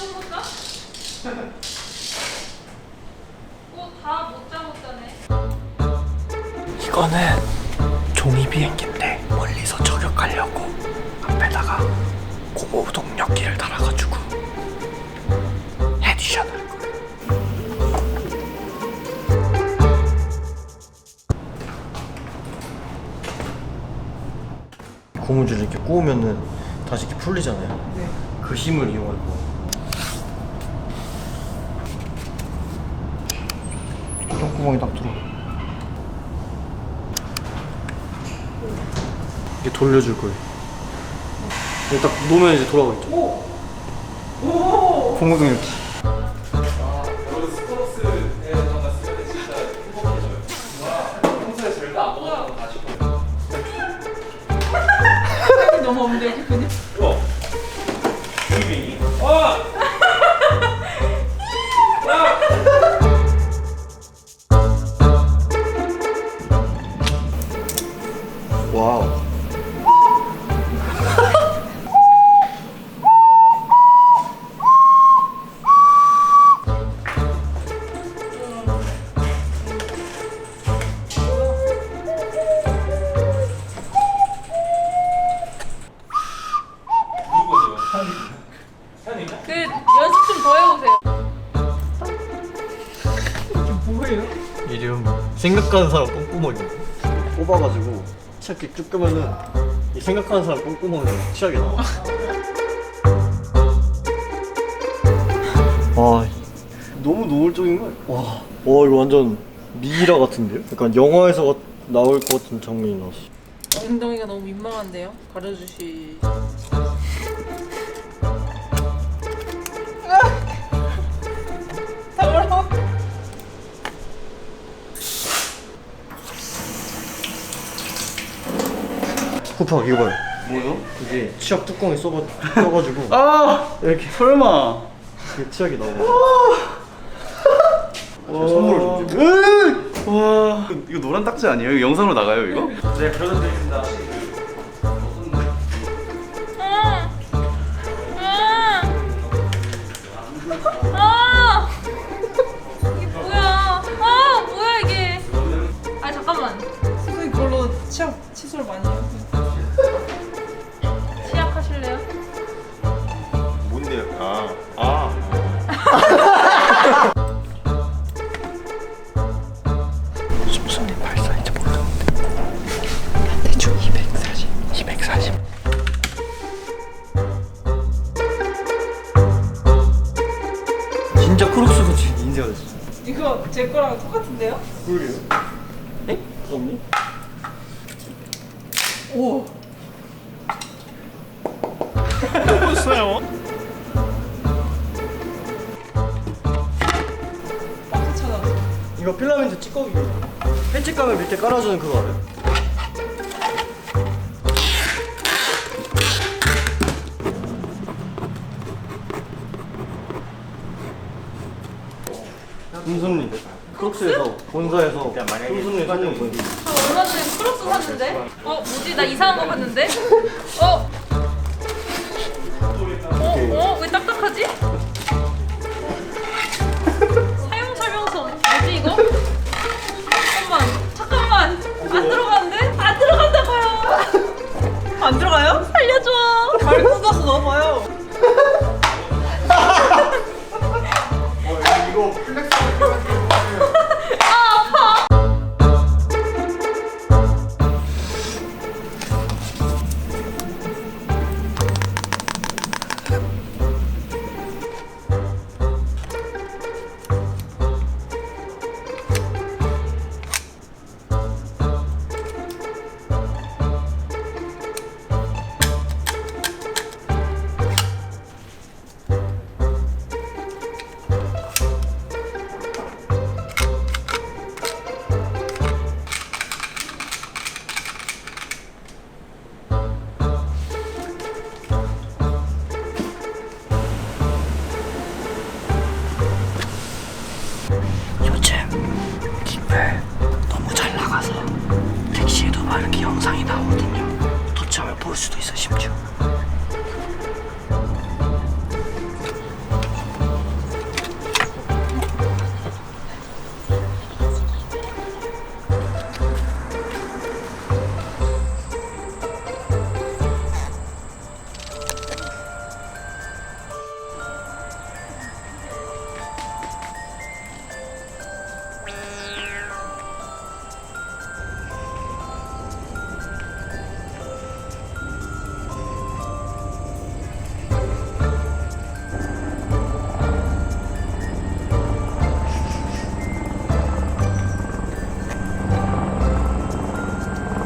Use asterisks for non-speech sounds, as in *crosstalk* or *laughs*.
해볼까? 다못 자고 자네. 이거는 종이 비행기인데 멀리서 저격하려고 앞에다가 고무 동력기를 달아가지고 헤드샷을 할 거예요. 고무줄을 이렇게 구우면은 다시 이렇게 풀리잖아요. 네. 그 힘을 이용할 거예요. 똥구멍이 딱 들어. 이게 돌려줄 거예요. 이게 딱 놓으면 이제 돌아가겠죠. 오! 오! 고무등 이렇게. *laughs* 너무 없는데 그냥 생각하는 사람 똥구멍이 뽑아가지고 치약 이렇게 쭉 끄면은 이 생각하는 사람 똥구멍이 치약이 나와. 와 너무 노골적인 거야. 와, 와 이거 완전 미이라 같은데요? 약간 영화에서 가- 나올 것 같은 장면이 나왔어. 엉덩이가 너무 민망한데요. 가려주시. 쿠팡 이거 봐요. 뭐요? 이게 치약 뚜껑에 써가 써가지고 아 이렇게 설마 이게 치약이 나와. 와. 선물을 좀. 와 이거 노란 딱지 아니에요? 이거 영상으로 나가요 이거? 네 그려드리겠습니다 아! 이게 뭐야? 아, 뭐야 이게? 아, 잠깐만. 선생님 그걸로 치약 칫솔 많이 시약하실래요? 아. 숨숨이 발사인지 모르겠는데 한 대충 240, 240 진짜 크록스가 지금 인쇄가 됐어. 이거 제 거랑 똑같은데요? 그러게요. 에? 언니? 오! 박스 이거 필라멘트 찌꺼기. 펜치 감을 밑에 깔아주는 그거 알아요? 금손님 크록스에서 본사에서 금손님 사진 보여드릴게요 저 얼마 전에 크록스 샀는데? 어, 뭐지? 나 이상한 거 봤는데? 어? 어? 어? 왜 딱딱하지? 넣어봐요 이거 플렉스